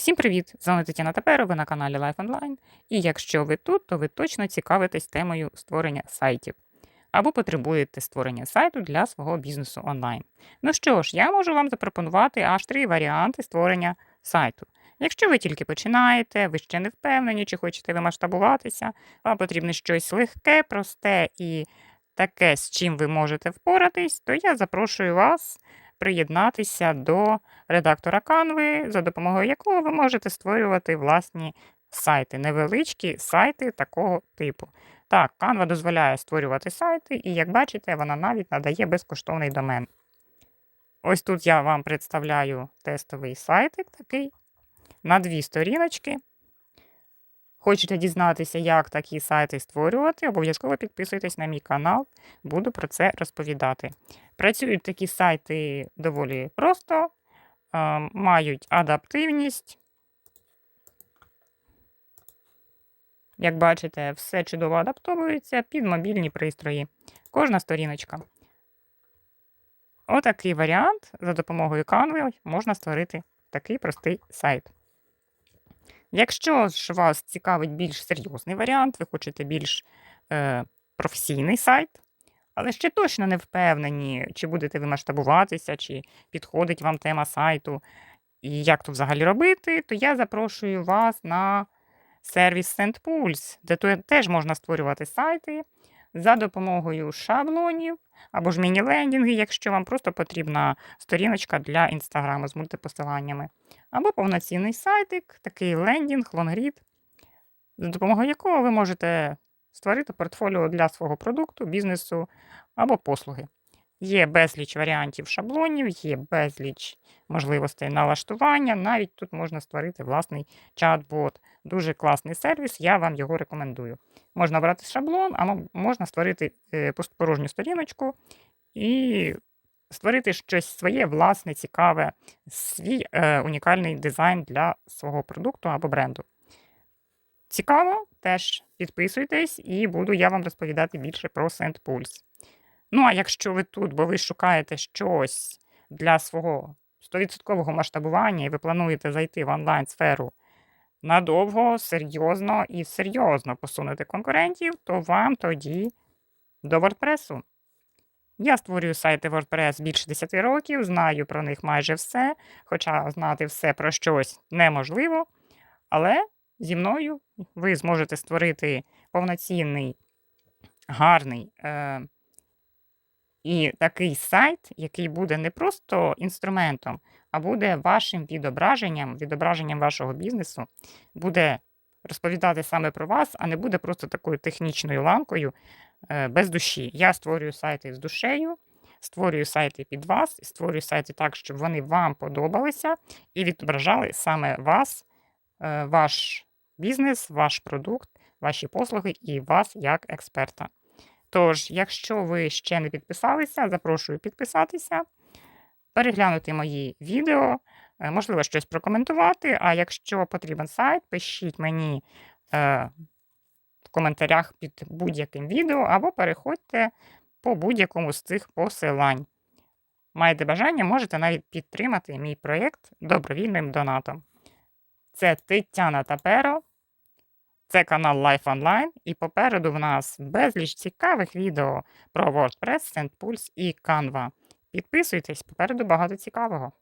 Всім привіт! З вами Тетяна Таперо, ви на каналі Life Online. І якщо ви тут, то ви точно цікавитесь темою створення сайтів або потребуєте створення сайту для свого бізнесу онлайн. Ну що ж, я можу вам запропонувати аж три варіанти створення сайту. Якщо ви тільки починаєте, ви ще не впевнені, чи хочете ви масштабуватися, вам потрібно щось легке, просте і таке, з чим ви можете впоратись, то я запрошую вас приєднатися до редактора Canva, за допомогою якого ви можете створювати власні сайти, невеличкі сайти такого типу. Так, Canva дозволяє створювати сайти, і, як бачите, вона навіть надає безкоштовний домен. Ось тут я вам представляю тестовий сайтик такий на дві сторіночки. Хочете дізнатися, як такі сайти створювати, обов'язково підписуйтесь на мій канал, буду про це розповідати. Працюють такі сайти доволі просто, мають адаптивність. Як бачите, все чудово адаптовується під мобільні пристрої. Кожна сторіночка. Отакий варіант за допомогою Canva можна створити такий простий сайт. Якщо ж вас цікавить більш серйозний варіант, ви хочете більш е, професійний сайт, але ще точно не впевнені, чи будете ви масштабуватися, чи підходить вам тема сайту, і як то взагалі робити, то я запрошую вас на сервіс SendPulse, де теж можна створювати сайти за допомогою шаблонів або ж міні-лендінги, якщо вам просто потрібна сторіночка для інстаграму з мультипосиланнями. Або повноцінний сайтик, такий лендінг, лонгрід, за допомогою якого ви можете створити портфоліо для свого продукту, бізнесу або послуги. Є безліч варіантів шаблонів, є безліч можливостей налаштування. Навіть тут можна створити власний чат-бот. Дуже класний сервіс, я вам його рекомендую. Можна брати шаблон, а можна створити е, порожню сторіночку і створити щось своє, власне, цікаве, свій е, унікальний дизайн для свого продукту або бренду. Цікаво, теж підписуйтесь і буду я вам розповідати більше про SendPulse. Ну, а якщо ви тут, бо ви шукаєте щось для свого 100% масштабування, і ви плануєте зайти в онлайн-сферу надовго, серйозно і серйозно посунути конкурентів, то вам тоді до WordPress. Я створюю сайти WordPress більше 10 років, знаю про них майже все, хоча знати все про щось неможливо. Але зі мною ви зможете створити повноцінний, гарний. Е і такий сайт, який буде не просто інструментом, а буде вашим відображенням, відображенням вашого бізнесу, буде розповідати саме про вас, а не буде просто такою технічною ланкою е, без душі. Я створюю сайти з душею, створюю сайти під вас, створюю сайти так, щоб вони вам подобалися і відображали саме вас, е, ваш бізнес, ваш продукт, ваші послуги і вас як експерта. Тож, якщо ви ще не підписалися, запрошую підписатися, переглянути мої відео, е, можливо, щось прокоментувати. А якщо потрібен сайт, пишіть мені е, в коментарях під будь-яким відео, або переходьте по будь-якому з цих посилань. Маєте бажання, можете навіть підтримати мій проєкт добровільним донатом. Це Тетяна Таперо. Це канал Life Online, і попереду в нас безліч цікавих відео про WordPress, SendPulse і Canva. Підписуйтесь, попереду багато цікавого.